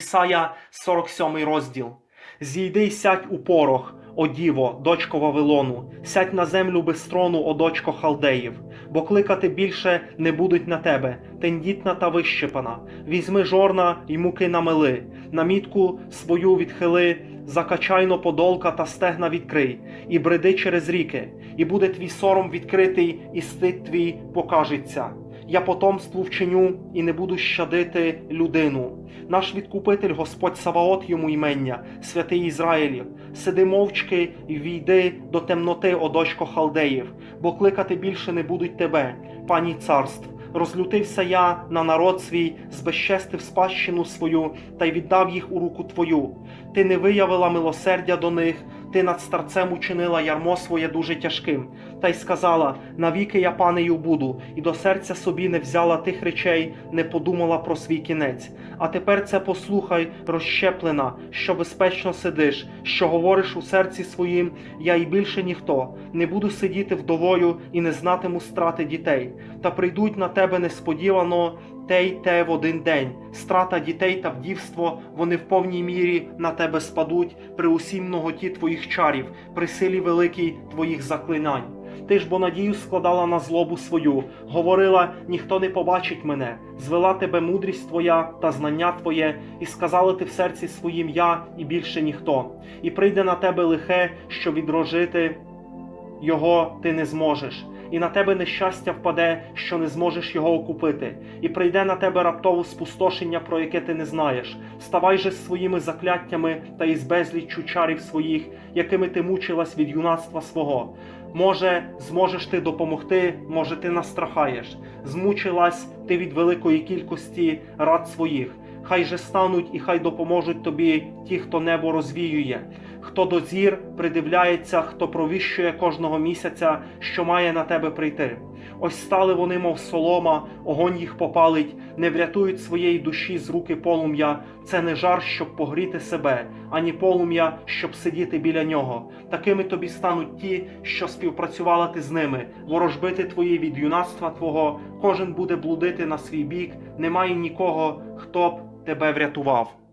Ісая 47 розділ. Зійди й сядь у порох, о діво, дочко Вавилону, сядь на землю без трону, о дочко халдеїв, бо кликати більше не будуть на тебе, тендітна та вищепана. Візьми жорна й муки намили, намітку свою відхили, закачайно подолка та стегна відкрий, і бреди через ріки, і буде твій сором відкритий, і стид твій покажеться. Я потомству вчиню і не буду щадити людину. Наш відкупитель Господь Саваот йому ймення, святий Ізраїлів, сиди мовчки і війди до темноти, о дочко халдеїв, бо кликати більше не будуть тебе, пані царств. Розлютився я на народ свій, збезчестив спадщину свою та й віддав їх у руку твою. Ти не виявила милосердя до них, ти над старцем учинила ярмо своє дуже тяжким, та й сказала: навіки я панею буду, і до серця собі не взяла тих речей, не подумала про свій кінець. А тепер це послухай, розщеплена, що безпечно сидиш, що говориш у серці своїм, я і більше ніхто, не буду сидіти вдовою і не знатиму страти дітей. Та прийдуть на тебе несподівано те й те в один день. Страта дітей та вдівство, вони в повній мірі на тебе спадуть при усім многоті твоїх чарів, при силі великій твоїх заклинань. Ти ж бо надію складала на злобу свою, говорила, ніхто не побачить мене, звела тебе мудрість твоя та знання твоє, і сказала ти в серці своїм я і більше ніхто. І прийде на тебе лихе, що відрожити його ти не зможеш, і на тебе нещастя впаде, що не зможеш його окупити, і прийде на тебе раптове спустошення, про яке ти не знаєш. Ставай же з своїми закляттями та із безліччю чарів своїх, якими ти мучилась від юнацтва свого. Може, зможеш ти допомогти, може, ти настрахаєш. Змучилась ти від великої кількості рад своїх. Хай же стануть і хай допоможуть тобі ті, хто небо розвіює, хто до зір придивляється, хто провіщує кожного місяця, що має на тебе прийти. Ось стали вони, мов солома, огонь їх попалить, не врятують своєї душі з руки полум'я. Це не жар, щоб погріти себе, ані полум'я, щоб сидіти біля нього. Такими тобі стануть ті, що співпрацювала ти з ними, ворожбити твої від юнацтва твого, кожен буде блудити на свій бік, немає нікого, хто б тебе врятував.